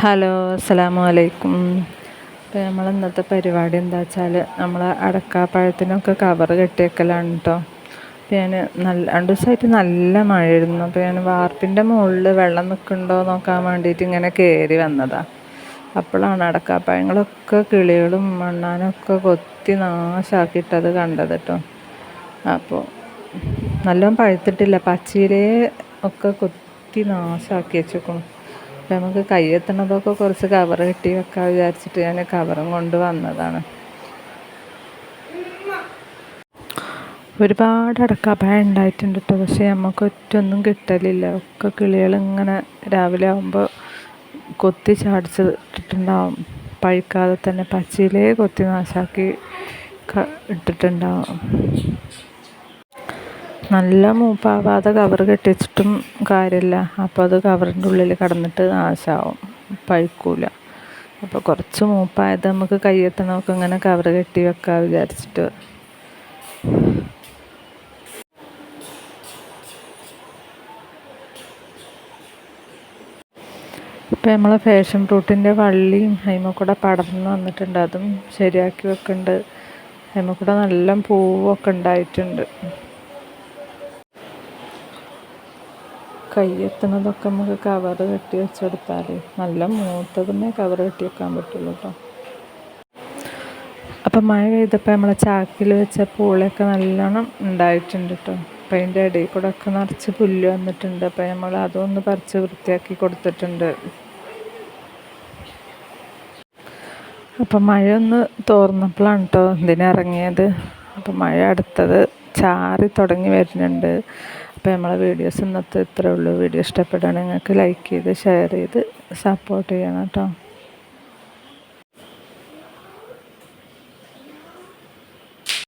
Hello അസ്സലാമു അലൈക്കും അപ്പോൾ നമ്മൾ ഇന്നത്തെ പരിപാടി എന്താ വെച്ചാൽ നമ്മൾ അടക്കാപ്പഴത്തിനൊക്കെ കവർ കെട്ടിയേക്കലാണ് കേട്ടോ അപ്പോൾ ഞാൻ നല്ല രണ്ട് ദിവസമായിട്ട് നല്ല മഴയായിരുന്നു. അപ്പോൾ ഞാൻ വാർപ്പിന്റെ മുകളിൽ വെള്ളം നിൽക്കുന്നുണ്ടോ നോക്കാൻ വേണ്ടിയിട്ട് ഇങ്ങനെ കയറി വന്നതാണ് അപ്പോഴാണ് അടക്കാപ്പഴങ്ങളൊക്കെ കിളികളും മണ്ണാനൊക്കെ കൊത്തി നാശാക്കിയിട്ടത് കണ്ടത് കേട്ടോ അപ്പോൾ നല്ലോണം പഴുത്തിട്ടില്ല. പച്ചയിലേ ഒക്കെ കൊത്തി നാശാക്കി വെച്ചേക്കണം അപ്പം നമുക്ക് കയ്യെത്തണതൊക്കെ കുറച്ച് കവർ കെട്ടി വെക്കാൻ വിചാരിച്ചിട്ട് ഞാൻ കവറും കൊണ്ട് വന്നതാണ്. ഒരുപാട് അടക്കാപ്പായ ഉണ്ടായിട്ടുണ്ട് കേട്ടോ പക്ഷേ നമുക്ക് ഒറ്റൊന്നും കിട്ടലില്ല. ഒക്കെ കിളികൾ ഇങ്ങനെ രാവിലെ ആകുമ്പോൾ കൊത്തി ചാടിച്ചിട്ടുണ്ടാവും പഴുക്കാതെ തന്നെ പച്ചയിലേ കൊത്തി നാശാക്കി ഇട്ടിട്ടുണ്ടാവും. നല്ല മൂപ്പാവാതെ കവർ കെട്ടിച്ചിട്ടും കാര്യമില്ല അപ്പോൾ അത് കവറിന്റെ ഉള്ളിൽ കടന്നിട്ട് നാശമാവും പഴിക്കൂല. അപ്പോൾ കുറച്ച് മൂപ്പായത് നമുക്ക് കയ്യെത്തണമൊക്കെ ഇങ്ങനെ കവർ കെട്ടി വെക്കാൻ വിചാരിച്ചിട്ട്. ഇപ്പം നമ്മളെ ഫാഷൻ ഫ്രൂട്ടിന്റെ വള്ളിയും അതിമ പടർന്ന് വന്നിട്ടുണ്ട്. അതും ശരിയാക്കി വെക്കുന്നുണ്ട് അതിമ നല്ല പൂവൊക്കെ ഉണ്ടായിട്ടുണ്ട്. കയ്യെത്തുന്നതൊക്കെ നമുക്ക് കവർ കെട്ടി വെച്ചെടുത്താൽ നല്ല മൂത്തതിനെ കവർ കെട്ടി വെക്കാൻ പറ്റുള്ളൂ കേട്ടോ അപ്പം മഴ പെയ്തപ്പോൾ നമ്മളെ ചാക്കിൽ വെച്ച പൂളൊക്കെ നല്ലോണം ഉണ്ടായിട്ടുണ്ട് കേട്ടോ അപ്പം അതിന്റെ ഇടയിൽ കൂടെ ഒക്കെ നിറച്ച് പുല്ല് വന്നിട്ടുണ്ട്. അപ്പം നമ്മൾ അതൊന്ന് പറിച്ച് വൃത്തിയാക്കി കൊടുത്തിട്ടുണ്ട്. അപ്പം മഴ ഒന്ന് തോർന്നപ്പോഴാണ് കേട്ടോ ഇതിനിറങ്ങിയത് അപ്പം മഴ അടുത്തത് ചാറി തുടങ്ങി വരുന്നുണ്ട്. അപ്പോൾ നമ്മളെ വീഡിയോസ് ഇന്നത്തെ ഇത്രയേ ഉള്ളൂ. വീഡിയോ ഇഷ്ടപ്പെടുകയാണെങ്കിൽ നിങ്ങൾക്ക് ലൈക്ക് ചെയ്ത് ഷെയർ ചെയ്ത് സപ്പോർട്ട് ചെയ്യണം കേട്ടോ